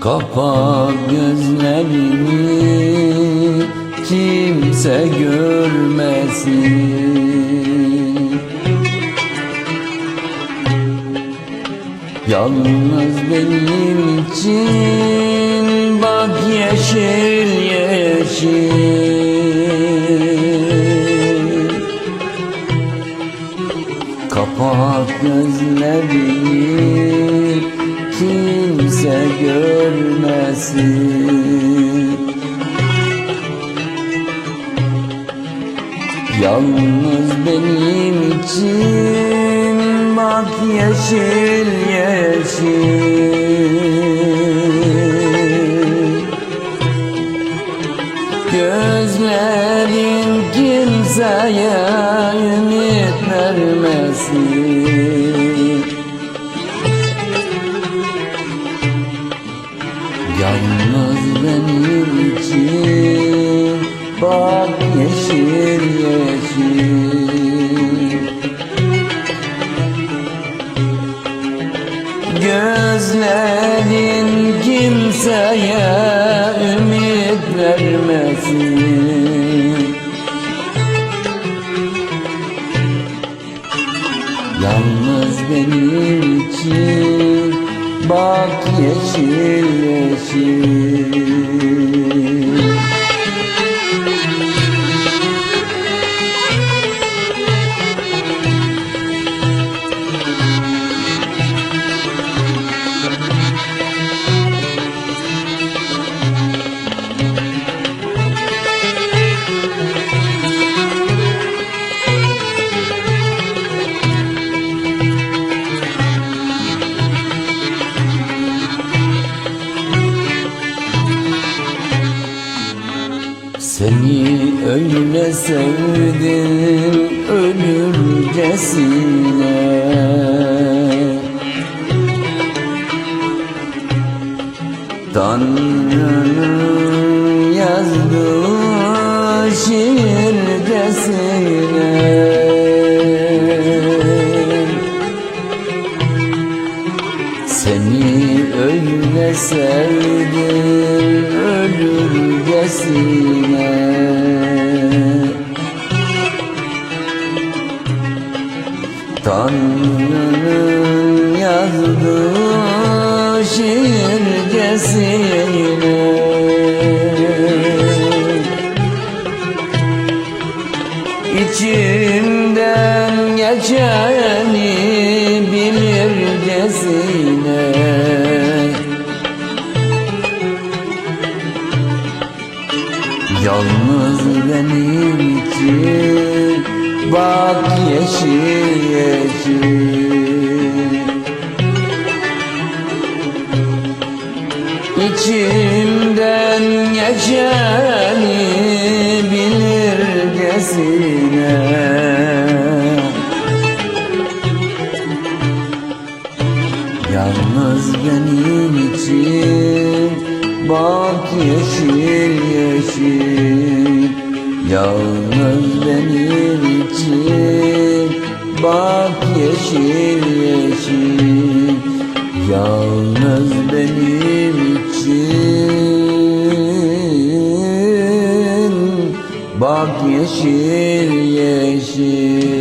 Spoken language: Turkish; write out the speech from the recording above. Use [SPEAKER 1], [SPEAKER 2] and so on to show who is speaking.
[SPEAKER 1] Kapa gözlerini kimse görmesin. Yalnız benim için bak yeşil yeşil. Kapat gözlerini kimse görmesin. Yalnız benim için bak yeşil yeşil. Gözlerin kimseye ümit vermesin Yalnız benim için bak yeşil yeşil. Gözlerin kimseye ümit vermesin. Yalnız benim için bak yeşil Seni öyle sevdim ölürcesine Tanrı'nın yazdığı şiircesine Seni öyle sevdim ölürcesine Tanrı'nın yazdığı şiircesine İçimden geçeni Yalnız benim için bak yeşil yeşil. İçimden geçeni bilircesine Yalnız benim için bak yeşil yeşil Yalnız benim için. Bak yeşil yeşil Yalnız benim için. Bak yeşil yeşil